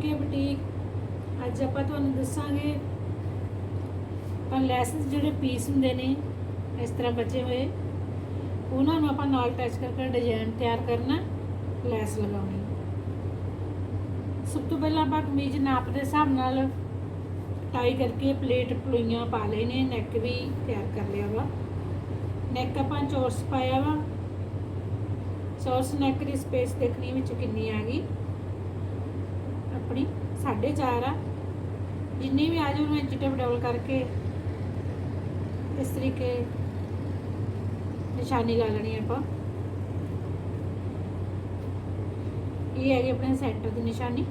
ਸੀਕੇ boutique ਅੱਜ ਆਪਾਂ ਤੁਹਾਨੂੰ ਦੱਸਾਂਗੇ। ਆਪਾਂ ਲੈਸਸ ਜਿਹੜੇ ਪੀਸ ਹੁੰਦੇ ਨੇ, ਇਸ ਤਰ੍ਹਾਂ ਬਚੇ ਹੋਏ। ਉਹਨਾਂ ਨੂੰ ਆਪਾਂ ਨਾਲ ਟੱਚ ਕਰਕੇ ਡਿਜ਼ਾਈਨ ਤਿਆਰ ਕਰਨਾ ਲੈਸ ਲਗਾਉਣੀ। ਸਭ ਤੋਂ ਪਹਿਲਾਂ ਆਪਾਂ ਕਮੀਜ਼ ਨਾਪ ਦੇ ਹਿਸਾਬ ਨਾਲ ਟਾਈ ਕਰਕੇ ਪਲੇਟ ਪਲੂਈਆਂ ਪਾ ਲਏ ਨੇ ਨੈਕ ਵੀ ਤਿਆਰ ਕਰ ਲਿਆ ਵਾ। ਨੈਕ ਆਪਾਂ ਚੌਰਸ ਪਾਇਆ ਵਾ। ਚੌਰਸ ਨੈਕ ਦੀ ਸਪੇਸ ਦੇਖਣੀ ਵਿੱਚ ਕਿੰਨੀ ਆ ਗਈ। ਆਪਣੀ 4.5 ਆ। ਜਿੰਨੀ ਵੀ ਆ ਜਾਊ ਉਹਨੂੰ ਇੰਚ ਡਬਲ ਕਰਕੇ ਇਸ ਤਰੀਕੇ ਨਿਸ਼ਾਨੀ ਲਾ ਲੈਣੀ ਆਪਾਂ। ਇਹ ਹੈਗੀ ਆਪਣੇ ਸੈਂਟਰ ਦੀ ਨਿਸ਼ਾਨੀ।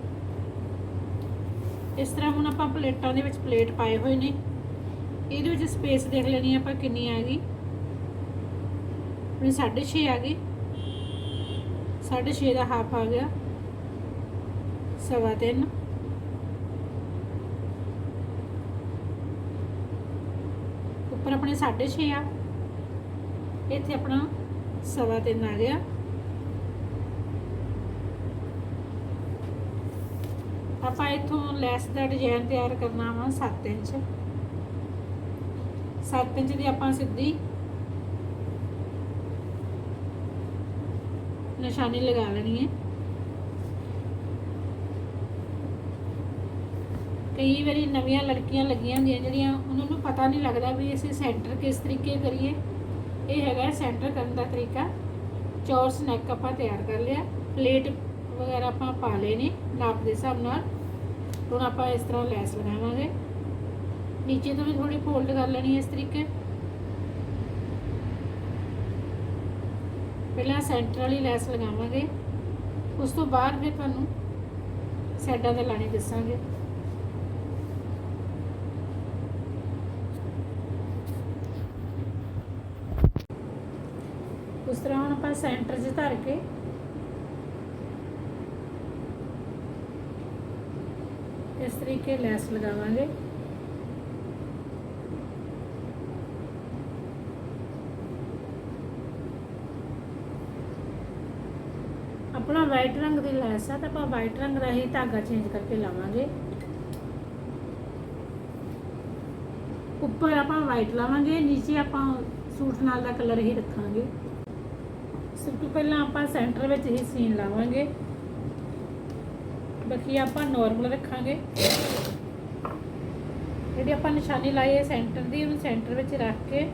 ਇਸ ਤਰ੍ਹਾਂ ਹੁਣ ਆਪਾਂ ਪਲੇਟਾਂ ਦੇ ਵਿੱਚ ਪਲੇਟ ਪਾਏ ਹੋਏ ਨੇ। ਇਹਦੇ ਵਿੱਚ ਸਪੇਸ ਦੇਖ ਲੈਣੀ ਆਪਾਂ ਕਿੰਨੀ ਆ ਗਈ। ਆਪਣੀ 6.5 ਆ ਗਈ 6.5 ਦਾ ਹਾਫ ਆ ਗਿਆ। ਸਵਾ ਤਿੰਨ ਉੱਪਰ ਆਪਣੇ 6.5 ਆ। ਇੱਥੇ ਆਪਣਾ ਸਵਾ ਤਿੰਨ ਆ ਗਿਆ। ਆਪਾਂ ਇਥੋਂ ਲੈਸ ਦਾ ਡਿਜ਼ਾਈਨ ਤਿਆਰ ਕਰਨਾ ਵਾ 7 ਇੰਚ। 7 ਇੰਚ ਦੀ ਆਪਾਂ ਸਿੱਧੀ ਨਿਸ਼ਾਨੀ ਲਗਾ ਲੈਣੀ ਹੈ। ਕਈ ਵਾਰੀ ਨਵੀਆਂ ਲੜਕੀਆਂ ਲੱਗੀਆਂ ਹੁੰਦੀਆਂ ਜਿਹੜੀਆਂ ਉਹਨਾਂ ਨੂੰ ਪਤਾ ਨਹੀਂ ਲੱਗਦਾ ਵੀ ਅਸੀਂ ਸੈਂਟਰ ਕਿਸ ਤਰੀਕੇ ਕਰੀਏ। ਇਹ ਹੈਗਾ ਸੈਂਟਰ ਕਰਨ ਦਾ ਤਰੀਕਾ। ਚੌਰਸ ਨੈਕ ਆਪਾਂ ਤਿਆਰ ਕਰ ਲਿਆ। ਪਲੇਟ ਵਗੈਰਾ ਆਪਾਂ ਪਾ ਲਏ ਨੇ ਨਾਪ ਦੇ ਹਿਸਾਬ ਨਾਲ। ਹੁਣ ਆਪਾਂ ਇਸ ਤਰ੍ਹਾਂ ਲੈਸ ਲਗਾਵਾਂਗੇ। ਨੀਚੇ ਤੋਂ ਵੀ ਥੋੜੀ ਫੋਲਡ ਕਰ ਲੈਣੀ ਇਸ ਤਰੀਕੇ। ਪਹਿਲਾਂ ਸੈਂਟਰ ਵਾਲੀ ਲੈਸ ਲਗਾਵਾਂਗੇ। ਉਸ ਤੋਂ ਬਾਅਦ ਫਿਰ ਤੁਹਾਨੂੰ ਸਾਈਡਾਂ ਤੇ ਲਾਣੀ ਦੱਸਾਂਗੇ। ਉਸ ਤਰ੍ਹਾਂ ਹੁਣ ਆਪਾਂ ਸੈਂਟਰ 'ਚ ਧਰ ਕੇ ਇਸ ਤਰੀਕੇ ਲੈਸ ਲਗਾਵਾਂਗੇ। ਆਪਣਾ ਵਾਈਟ ਰੰਗ ਦੀ ਲੈਸ ਆ, ਤਾਂ ਆਪਾਂ ਵਾਈਟ ਰੰਗ ਦਾ ਹੀ ਧਾਗਾ ਚੇਂਜ ਕਰਕੇ ਲਾਵਾਂਗੇ। ਉੱਪਰ ਆਪਾਂ ਵਾਈਟ ਲਾਵਾਂਗੇ, ਨੀਚੇ ਆਪਾਂ ਸੂਟ ਨਾਲ ਦਾ ਕਲਰ ਹੀ ਰੱਖਾਂਗੇ। ਸਭ ਤੋਂ ਪਹਿਲਾਂ ਆਪਾਂ ਸੈਂਟਰ ਵਿੱਚ ਹੀ ਸੀਨ ਲਾਵਾਂਗੇ। ਬਾਕੀ ਆਪਾਂ ਨਾਰਮਲ ਰੱਖਾਂਗੇ। ਜਿਹੜੀ ਆਪਾਂ ਨਿਸ਼ਾਨੀ ਲਾਈ ਹੈ ਸੈਂਟਰ ਦੀ, ਉਹਨੂੰ ਸੈਂਟਰ ਵਿੱਚ ਰੱਖ ਕੇ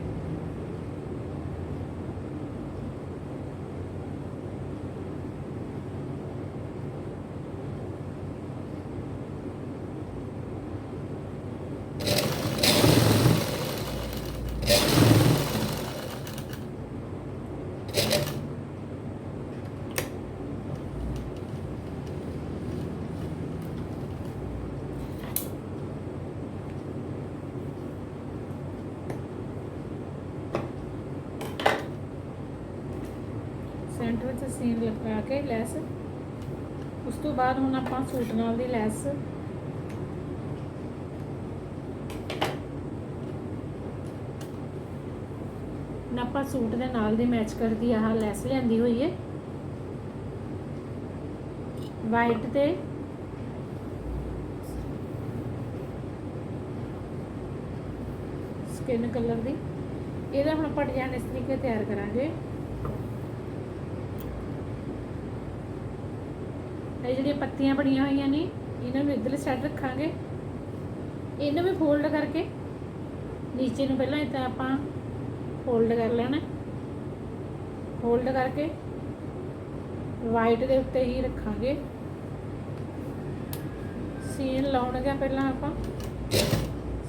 ਸੈਂਟਰ ਵਿੱਚ ਸੀਨ ਲਗਾ ਕੇ ਲੈਸ। ਉਸ ਤੋਂ ਬਾਅਦ ਹੁਣ ਆਪਾਂ ਸੂਟ ਨਾਲ ਦੀ ਲੈਸ। ਆਪਾਂ ਸੂਟ ਦੇ ਨਾਲ ਦੀ ਮੈਚ ਕਰਦੀ ਆਹ ਲੈਸ ਲਿਆਂਦੀ ਹੋਈ ਹੈ ਵਾਈਟ ਤੇ ਸਕਿਨ ਕਲਰ ਦੀ। ਇਹਦਾ ਹੁਣ ਆਪਾਂ ਡਿਜ਼ਾਈਨ ਇਸ ਤਰੀਕੇ ਤਿਆਰ ਕਰਾਂਗੇ। ਇਹ ਜਿਹੜੀਆਂ ਪੱਤੀਆਂ ਬਣੀਆਂ ਹੋਈਆਂ ਨੇ, ਇਹਨਾਂ ਨੂੰ ਇੱਧਰਲੇ ਸਾਈਡ ਰੱਖਾਂਗੇ। ਇਹਨੂੰ ਵੀ ਫੋਲਡ ਕਰਕੇ, ਨੀਚੇ ਨੂੰ ਪਹਿਲਾਂ ਇਦਾਂ ਆਪਾਂ ਫੋਲਡ ਕਰ ਲੈਣਾ। ਫੋਲਡ ਕਰਕੇ ਵਾਈਟ ਦੇ ਉੱਤੇ ਹੀ ਰੱਖਾਂਗੇ। ਸੀਨ ਲਾਉਣਗੇ ਪਹਿਲਾਂ ਆਪਾਂ।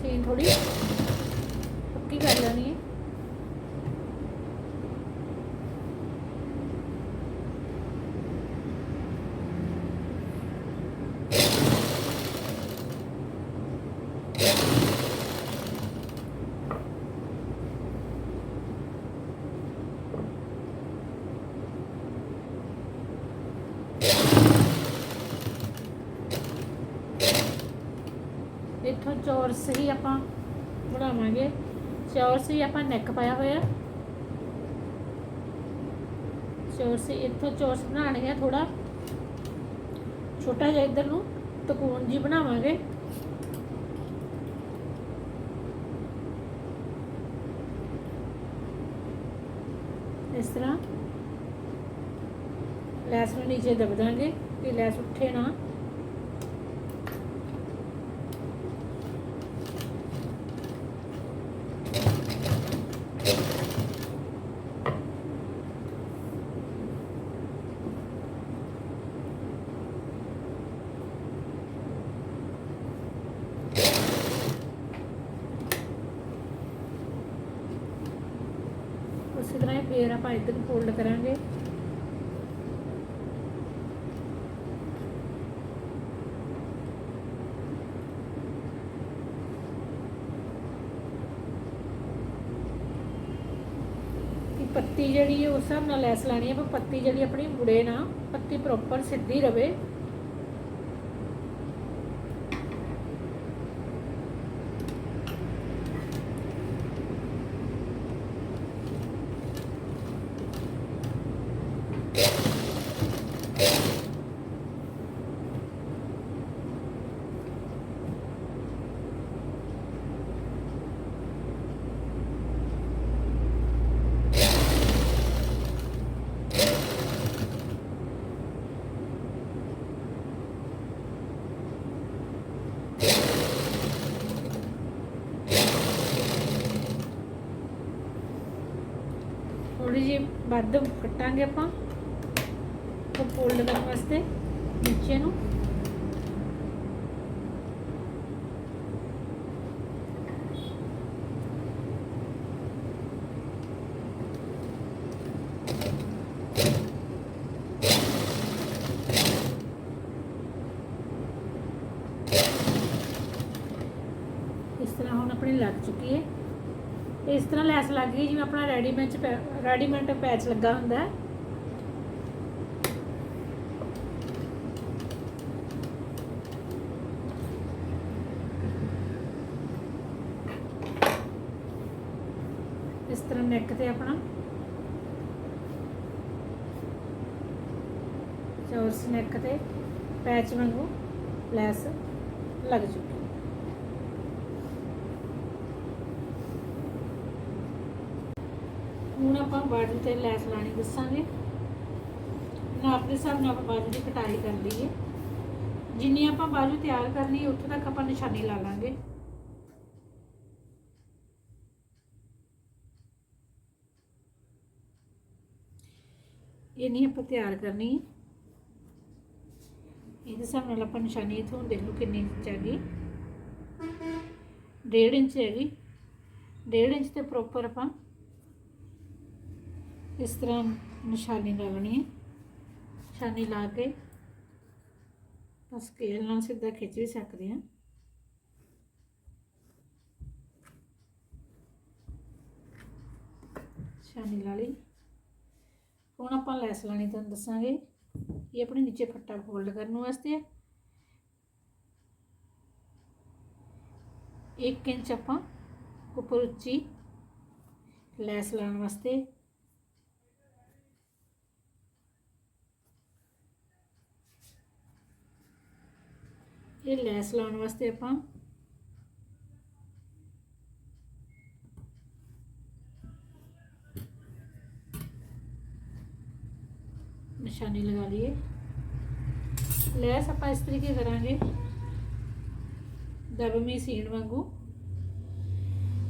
ਸੀਨ ਥੋੜੀ ਪੱਕੀ ਕਰ ਲੈਣੀ ਹੈ ਇੱਥੋਂ ਚੌਰਸ ਹੀ ਆਪਾਂ ਬਣਾਵਾਂਗੇ। ਚੌਰਸ ਹੀ ਆਪਾਂ ਨੈਕ ਪਾਇਆ ਹੋਇਆ। ਚੌਰਸ ਇੱਥੋਂ ਚੌਰਸ ਬਣਾਉਣੇ ਆ ਥੋੜਾ ਛੋਟਾ ਜਿਹਾ ਇੱਧਰ ਨੂੰ ਤਕੂਨ ਜੀ ਬਣਾਵਾਂਗੇ। ਇਸ ਤਰ੍ਹਾਂ। ਲੈਸ ਨੂੰ ਨੀਚੇ ਦਬ ਦਾਂਗੇ ਕਿ ਲੈਸ ਉੱਠੇ ਨਾ ਉਸੇ ਤਰ੍ਹਾਂ ਹੀ ਫੇਰ ਆਪਾਂ ਇੱਧਰ ਫੋਲਡ ਕਰਾਂਗੇ। ਕਿ ਪੱਤੀ ਜਿਹੜੀ ਉਸ ਹਿਸਾਬ ਨਾਲ ਲੈਸ ਲਾਣੀ ਹੈ ਪਰ ਪੱਤੀ ਜਿਹੜੀ ਆਪਣੀ ਮੁੜੇ ਨਾ, ਪੱਤੀ ਪ੍ਰੋਪਰ ਸਿੱਧੀ ਰਵੇ। ਥੋੜੀ ਜਿਹੀ ਵੱਧ ਕੱਟਾਂਗੇ ਆਪਾਂ ਉਹ ਫੋਲਡ ਕਰਨ ਵਾਸਤੇ ਨੀਚੇ ਨੂੰ। ਇਸ ਤਰ੍ਹਾਂ ਹੁਣ ਆਪਣੀ ਲੱਗ ਚੁੱਕੀ ਹੈ। ਇਸ ਤਰ੍ਹਾਂ ਲੈਸ ਲੱਗ ਗਈ, ਜਿਵੇਂ ਆਪਣਾ ਰੈਡੀਮੇਡ ਚ ਰੈਡੀਮੇਡ ਪੈਚ ਲੱਗਾ ਹੁੰਦਾ ਹੈ। ਇਸ ਤਰ੍ਹਾਂ ਨੈਕ ਤੇ ਆਪਣਾ। ਚੌਰਸ ਨੈਕ ਤੇ ਪੈਚ ਵਾਂਗੂ ਲੈਸ ਲੱਗ ਚੁੱਕੀ ਹੈ। ਹੁਣ ਆਪਾਂ ਬਾਜੂ ਤੇ ਲੈਸ ਲਾਣੀ ਦੱਸਾਂਗੇ। ਨਾਪ ਦੇ ਹਿਸਾਬ ਨਾਲ ਆਪਾਂ ਬਾਜੂ ਦੀ ਕਟਾਈ ਕਰ ਲਈਏ। ਜਿੰਨੀ ਆਪਾਂ ਬਾਜੂ ਤਿਆਰ ਕਰਨੀ ਹੈ ਉੱਥੇ ਤੱਕ ਆਪਾਂ ਨਿਸ਼ਾਨੀ ਲਾ ਲਾਂਗੇ। ਇਹ ਨਹੀਂ ਆਪਾਂ ਤਿਆਰ ਕਰਨੀ ਇਹਦੇ ਹਿਸਾਬ ਨਾਲ ਆਪਾਂ ਨਿਸ਼ਾਨੀ ਇਥੋਂ ਦੇਖ ਲਓ ਕਿੰਨੀ ਇੰਚ ਹੈਗੀ। 1.5 ਇੰਚ ਹੈਗੀ। 1.5 ਇੰਚ ਤੇ ਪ੍ਰੋਪਰ ਆਪਾਂ ਇਸ ਤਰ੍ਹਾਂ ਨਿਸ਼ਾਨੀ ਲਾਉਣੀ ਹੈ। ਨਿਸ਼ਾਨੀ ਲਾ ਕੇ ਬਸ ਸਕੇਲ ਨਾਲ ਸਿੱਧਾ ਖਿੱਚ ਵੀ ਸਕਦੇ ਹਾਂ। ਨਿਸ਼ਾਨੀ ਲਾ ਲਈ। ਹੁਣ ਆਪਾਂ ਲੈਸ ਲਾਣੀ ਤੁਹਾਨੂੰ ਦੱਸਾਂਗੇ। ਇਹ ਆਪਣੇ ਨੀਚੇ ਫੱਟਾ ਫੋਲਡ ਕਰਨ ਵਾਸਤੇ ਹੈ। 1 ਇੰਚ ਆਪਾਂ ਉੱਪਰ ਉੱਚੀ ਲੈਸ ਲਾਉਣ ਵਾਸਤੇ ਇਹ ਲੈਸ ਲਾਉਣ ਵਾਸਤੇ ਆਪਾਂ ਨਿਸ਼ਾਨੀ ਲਗਾ ਲਈਏ। ਲੈਸ ਆਪਾਂ ਇਸ ਤਰੀਕੇ ਕਰਾਂਗੇ ਦਬਮੀ ਸੀਣ ਵਾਂਗੂ।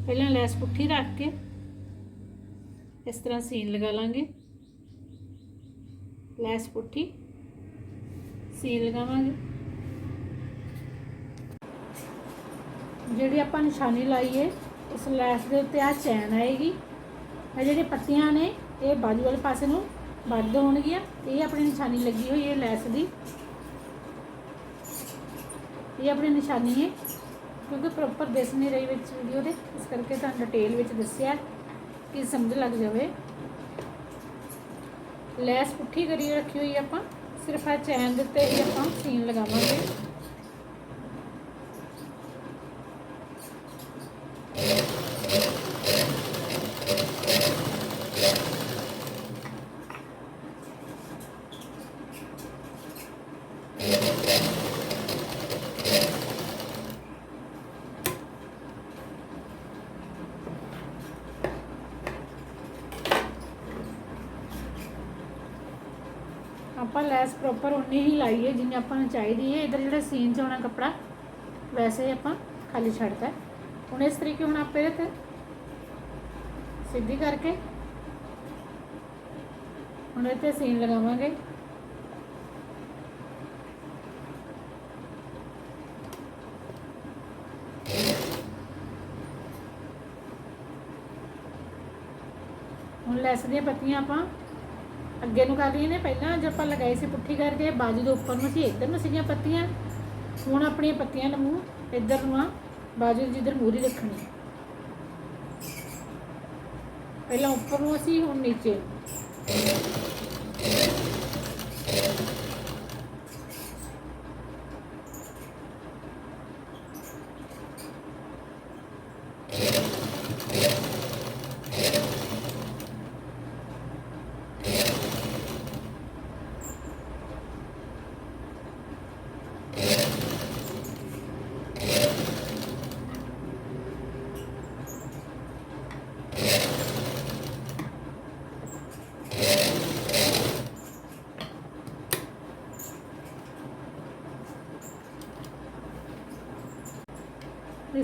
ਪਹਿਲਾਂ ਲੈਸ ਪੁੱਠੀ ਰੱਖ ਕੇ ਇਸ ਤਰ੍ਹਾਂ ਸੀਨ ਲਗਾ ਲਾਂਗੇ। ਲੈਸ ਪੁੱਠੀ ਸੀਨ ਲਗਾਵਾਂਗੇ। ਜਿਹੜੀ ਆਪਾਂ ਨਿਸ਼ਾਨੀ ਲਾਈ ਹੈ ਇਸ ਲੈਸ ਦੇ ਉੱਤੇ ਆ ਚੈਨ ਆਏਗੀ। ਇਹ ਜਿਹੜੀ ਪੱਤੀਆਂ ਨੇ, ਇਹ ਬਾਜੂ ਵਾਲੇ ਪਾਸੇ ਨੂੰ ਵੱਧ ਹੋਣਗੀਆਂ। ਇਹ ਆਪਣੀ ਨਿਸ਼ਾਨੀ ਲੱਗੀ ਹੋਈ ਹੈ ਲੈਸ ਦੀ। ਇਹ ਆਪਣੀ ਨਿਸ਼ਾਨੀ ਹੈ ਕਿਉਂਕਿ ਪ੍ਰੋਪਰ ਦਿਸ ਨਹੀਂ ਰਹੀ ਵਿੱਚ ਵੀਡੀਓ ਦੇ। ਇਸ ਕਰਕੇ ਤੁਹਾਨੂੰ ਡਿਟੇਲ ਵਿੱਚ ਦੱਸਿਆ ਕਿ ਸਮਝ ਲੱਗ ਜਾਵੇ। ਲੈਸ ਪੁੱਠੀ ਕਰੀ ਰੱਖੀ ਹੋਈ ਹੈ ਆਪਾਂ। ਸਿਰਫ ਆ ਚੈਨ ਦੇ ਉੱਤੇ ਹੀ ਆਪਾਂ ਸੀਨ ਲਗਾਵਾਂਗੇ। ਆਪਾਂ ਲੈਸ ਪ੍ਰੋਪਰ ਉਨੀ ਹੀ ਲਾਈ ਹੈ ਜਿੰਨੀ ਆਪਾਂ ਨੂੰ ਚਾਹੀਦੀ ਹੈ। ਇਧਰ ਜਿਹੜਾ ਸੀਨ 'ਚ ਹੋਣਾ ਕੱਪੜਾ, ਵੈਸੇ ਆਪਾਂ ਖਾਲੀ ਛੱਡਤਾ। ਹੁਣ ਇਸ ਤਰੀਕੇ ਹੁਣ ਆਪਾਂ ਇਹਦੇ ਤੇ ਸਿੱਧੀ ਕਰਕੇ ਹੁਣ ਇਹ ਤੇ ਸੀਨ ਲਗਾਵਾਂਗੇ। ਹੁਣ ਲੈਸ ਦੀਆਂ ਪੱਤੀਆਂ ਆਪਾਂ ਅੱਗੇ ਨੂੰ ਕਰ ਰਹੀਆਂ ਨੇ, ਪਹਿਲਾਂ ਜੇ ਆਪਾਂ ਲਗਾਏ ਸੀ ਪੁੱਠੀ ਕਰਕੇ ਬਾਜੂ ਦੇ ਉੱਪਰ ਨੂੰ ਸੀ ਇੱਧਰ ਨੂੰ ਸੀਗੀਆਂ ਪੱਤੀਆਂ। ਹੁਣ ਆਪਣੀਆਂ ਪੱਤੀਆਂ ਨੂੰ ਮੂੰਹ ਇੱਧਰ ਨੂੰ ਆ, ਬਾਜੂ ਦੀ ਜਿੱਧਰ ਮੂਰੀ ਰੱਖਣੀ ਪਹਿਲਾਂ ਉੱਪਰ ਨੂੰ ਸੀ ਹੁਣ ਨੀਚੇ।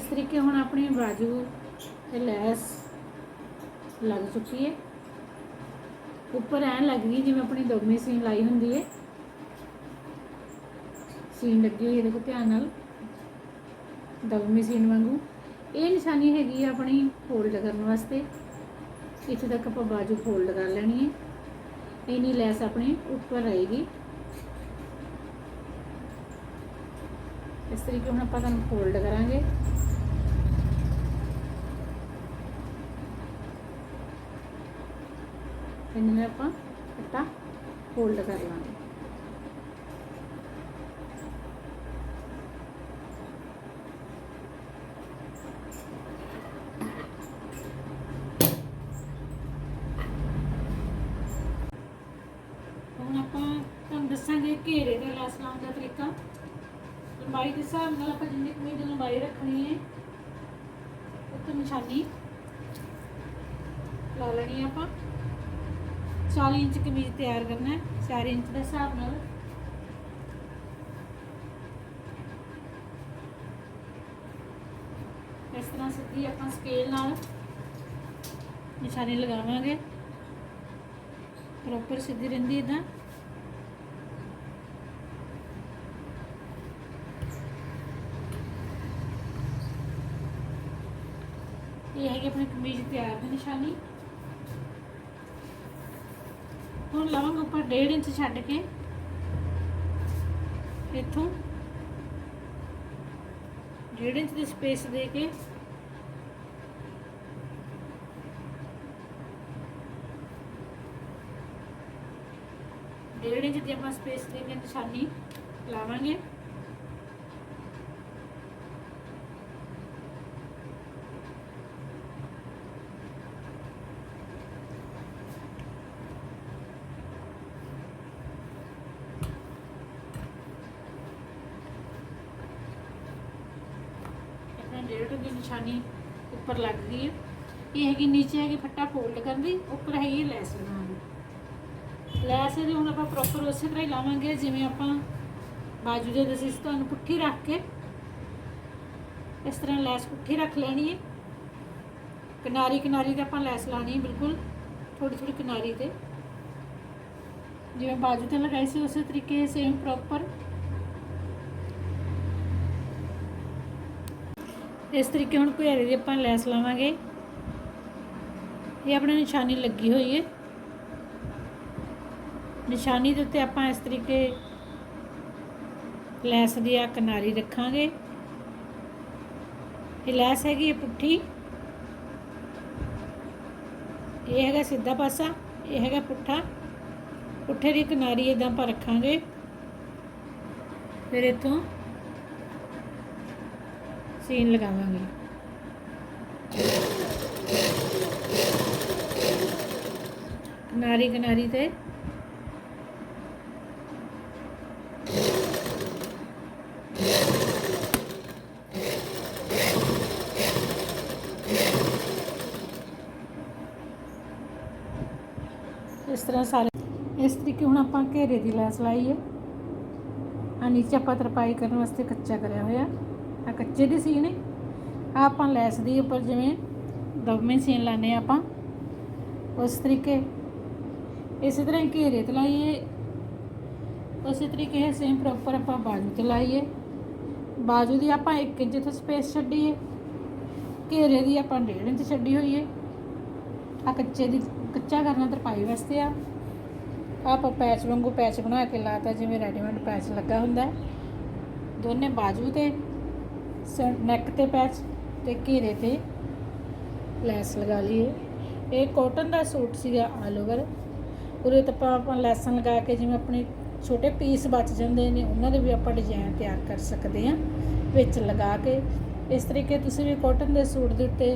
ਇਸ ਤਰੀਕੇ ਹੁਣ ਆਪਣੀ ਬਾਜੂ ਲੈਸ ਲੱਗ ਚੁੱਕੀ ਹੈ। ਉੱਪਰ ਐਨ ਲੱਗ ਗਈ ਜਿਵੇਂ ਆਪਣੀ ਦੋਗਮੀ ਸੀਨ ਲਾਈ ਹੁੰਦੀ ਹੈ। ਸੀਨ ਲੱਗੀ ਹੋਈ ਹੈ, ਦੇਖੋ ਧਿਆਨ ਨਾਲ। ਦੋਗਮੀ ਸੀਨ ਵਾਂਗੂ। ਇਹ ਨਿਸ਼ਾਨੀ ਹੈਗੀ ਆ ਆਪਣੀ ਫੋਲਡ ਕਰਨ ਵਾਸਤੇ। ਇੱਥੇ ਤੱਕ ਆਪਾਂ ਬਾਜੂ ਫੋਲਡ ਕਰ ਲੈਣੀ ਹੈ। ਇਨੀ ਲੈਸ ਆਪਣੀ ਉੱਪਰ ਰਹੇਗੀ। ਇਸ ਤਰੀਕੇ ਹੁਣ ਆਪਾਂ ਤੁਹਾਨੂੰ ਫੋਲਡ ਕਰਾਂਗੇ। ਇਹਨਾਂ ਨੂੰ ਆਪਾਂ ਪੱਟਾ ਫੋਲਡ ਕਰ ਲਾਂਗੇ ਹੁਣ ਆਪਾਂ ਤੁਹਾਨੂੰ ਦੱਸਾਂਗੇ ਘੇਰੇ ਦੇ ਲੈਸ ਲਾਉਣ ਦਾ ਤਰੀਕਾ ਲੰਬਾਈ ਦੇ ਹਿਸਾਬ ਨਾਲ ਆਪਾਂ ਜਿੰਨੀ ਕਮੀਜ਼ ਦੀ ਲੰਬਾਈ ਰੱਖਣੀ ਹੈ ਉੱਤੇ ਨਿਸ਼ਾਨੀ ਲਾ ਲੈਣੀ ਹੈ ਆਪਾਂ 40 ਇੰਚ ਕਮੀਜ਼ ਤਿਆਰ ਕਰਨਾ ਹੈ 4 ਇੰਚ ਦੇ ਹਿਸਾਬ ਨਾਲ। ਇਸ ਤਰ੍ਹਾਂ ਸਿੱਧੀ ਆਪਾਂ ਸਕੇਲ ਨਾਲ ਨਿਸ਼ਾਨੀ ਲਗਾਵਾਂਗੇ। ਪ੍ਰੋਪਰ ਸਿੱਧੀ ਰਹਿੰਦੀ ਇਦਾਂ ਇਹ ਹੈਗੀ ਆਪਣੀ ਕਮੀਜ਼ ਤਿਆਰ ਦੀ ਨਿਸ਼ਾਨੀ। ਹੁਣ ਲਵਾਂਗੇ ਉੱਪਰ 1.5 ਇੰਚ ਛੱਡ ਕੇ। ਇੱਥੋਂ 1.5 ਇੰਚ ਦੀ ਸਪੇਸ ਦੇ ਕੇ। ਡੇਢ ਇੰਚ ਦੀ ਆਪਾਂ ਸਪੇਸ ਦੇ ਕੇ ਨਿਸ਼ਾਨੀ ਲਾਵਾਂਗੇ ਆਪਣਾ ਡੇਢ ਦੀ ਨਿਸ਼ਾਨੀ ਉੱਪਰ ਲੱਗ ਗਈ ਹੈ। ਇਹ ਹੈਗੀ, ਨੀਚੇ ਹੈਗੀ ਫੱਟਾ ਫੋਲਡ ਕਰਨ ਦੀ, ਉੱਪਰ ਹੈਗੀ ਲੈਸ ਲਗਾਉਣ ਦੀ। ਲੈਸ ਇਹਦੇ ਹੁਣ ਆਪਾਂ ਪ੍ਰੋਪਰ ਉਸੇ ਤਰ੍ਹਾਂ ਹੀ ਲਾਵਾਂਗੇ, ਜਿਵੇਂ ਆਪਾਂ ਬਾਜੂ ਦੇ ਦਸੀਂ ਤੁਹਾਨੂੰ ਪੁੱਠੀ ਰੱਖ ਕੇ, ਇਸ ਤਰ੍ਹਾਂ ਲੈਸ ਪੁੱਠੀ ਰੱਖ ਲੈਣੀ ਹੈ। ਕਿਨਾਰੀ ਕਿਨਾਰੀ ਤੇ ਆਪਾਂ ਲੈਸ ਲਾਣੀ ਹੈ ਬਿਲਕੁਲ ਥੋੜੀ ਥੋੜੀ ਕਿਨਾਰੀ ਤੇ। ਜਿਵੇਂ ਬਾਜੂ ਤੇ ਲਗਾਈ ਸੀ, ਉਸੇ ਤਰੀਕੇ ਸੇਮ ਪ੍ਰੋਪਰ ਇਸ ਤਰੀਕੇ ਹੁਣ ਘੇਰੇ ਦੀ ਆਪਾਂ ਲੈਸ ਲਾਵਾਂਗੇ। ਇਹ ਆਪਣੇ ਨਿਸ਼ਾਨੀ ਲੱਗੀ ਹੋਈ ਹੈ। ਨਿਸ਼ਾਨੀ ਦੇ ਉੱਤੇ ਆਪਾਂ ਇਸ ਤਰੀਕੇ ਲੈਸ ਦੀ ਆ ਕਿਨਾਰੀ ਰੱਖਾਂਗੇ। ਇਹ ਲੈਸ ਹੈਗੀ ਹੈ ਪੁੱਠੀ। ਇਹ ਹੈਗਾ ਸਿੱਧਾ ਪਾਸਾ, ਇਹ ਹੈਗਾ ਪੁੱਠਾ। ਪੁੱਠੇ ਦੀ ਕਿਨਾਰੀ ਇਦਾਂ ਆਪਾਂ ਰੱਖਾਂਗੇ। ਫਿਰ ਇੱਥੋਂ ਸੀਨ ਲਗਾਵਾਂਗੇ। ਕਿਨਾਰੀ ਕਿਨਾਰੀ ਤੇ। ਇਸ ਤਰ੍ਹਾਂ ਸਾਰੇ ਇਸ ਤਰੀਕੇ ਹੁਣ ਆਪਾਂ ਘੇਰੇ ਦੀ ਲੈਸ ਲਾਈ ਹੈ। ਆ ਨੀਚੇ ਆਪਾਂ ਤਰਪਾਈ ਕਰਨ ਵਾਸਤੇ ਕੱਚਾ ਕਰਿਆ ਹੋਇਆ। ਆ ਕੱਚੇ ਦੀ ਸੀਨ ਹੈ ਆ ਆਪਾਂ ਲੈਸ ਦੀ ਉੱਪਰ ਜਿਵੇਂ ਦਬਮੇ ਸੀਨ ਲਾਣੇ ਆਪਾਂ, ਉਸ ਤਰੀਕੇ। ਇਸੇ ਤਰ੍ਹਾਂ ਹੀ ਘੇਰੇ ਤੇ ਲਾਈਏ। ਉਸੇ ਤਰੀਕੇ ਹੈ ਸੇਮ ਪ੍ਰੋਪਰ ਆਪਾਂ ਬਾਜੂ ਤੇ ਲਾਈਏ। ਬਾਜੂ ਦੀ ਆਪਾਂ 1 ਇੰਚ ਤੋਂ ਸਪੇਸ ਛੱਡੀਏ। ਘੇਰੇ ਦੀ ਆਪਾਂ 1.5 ਇੰਚ ਛੱਡੀ ਹੋਈ ਹੈ ਆ ਕੱਚੇ ਦੀ, ਕੱਚਾ ਕਰਨਾ ਤਰਪਾਈ ਵਾਸਤੇ ਆ। ਆਪਾਂ ਪੈਚ ਵਾਂਗੂ ਪੈਚ ਬਣਾ ਕੇ ਲਾਤਾ, ਜਿਵੇਂ ਰੈਡੀਮੇਡ ਪੈਚ ਲੱਗਾ ਹੁੰਦਾ। ਦੋਨੇ ਬਾਜੂ ਤੇ। ਨੈਕ ਤੇ ਪੈਚ ਤੇ ਘੇਰੇ ਤੇ ਲੈਸ ਲਗਾ ਲਈਏ। ਇਹ ਕਾਟਨ ਦਾ ਸੂਟ ਸੀਗਾ ਆਲ ਓਵਰ ਉਹਦੇ ਤੇ ਆਪਾਂ ਆਪਾਂ ਲੈਸਾਂ ਲਗਾ ਕੇ ਜਿਵੇਂ ਆਪਣੇ ਛੋਟੇ ਪੀਸ ਬਚ ਜਾਂਦੇ ਨੇ, ਉਹਨਾਂ ਦੇ ਵੀ ਆਪਾਂ ਡਿਜ਼ਾਈਨ ਤਿਆਰ ਕਰ ਸਕਦੇ ਹਾਂ, ਵਿੱਚ ਲਗਾ ਕੇ। ਇਸ ਤਰੀਕੇ ਤੁਸੀਂ ਵੀ ਕਾਟਨ ਦੇ ਸੂਟ ਦੇ ਉੱਤੇ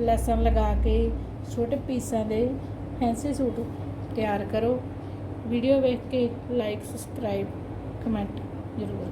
ਲੈਸਾਂ ਲਗਾ ਕੇ, ਛੋਟੇ ਪੀਸਾਂ ਦੇ ਫੈਂਸੀ ਸੂਟ ਤਿਆਰ ਕਰੋ। ਵੀਡੀਓ ਵੇਖ ਕੇ ਲਾਈਕ ਸਬਸਕ੍ਰਾਈਬ ਕਮੈਂਟ ਜ਼ਰੂਰ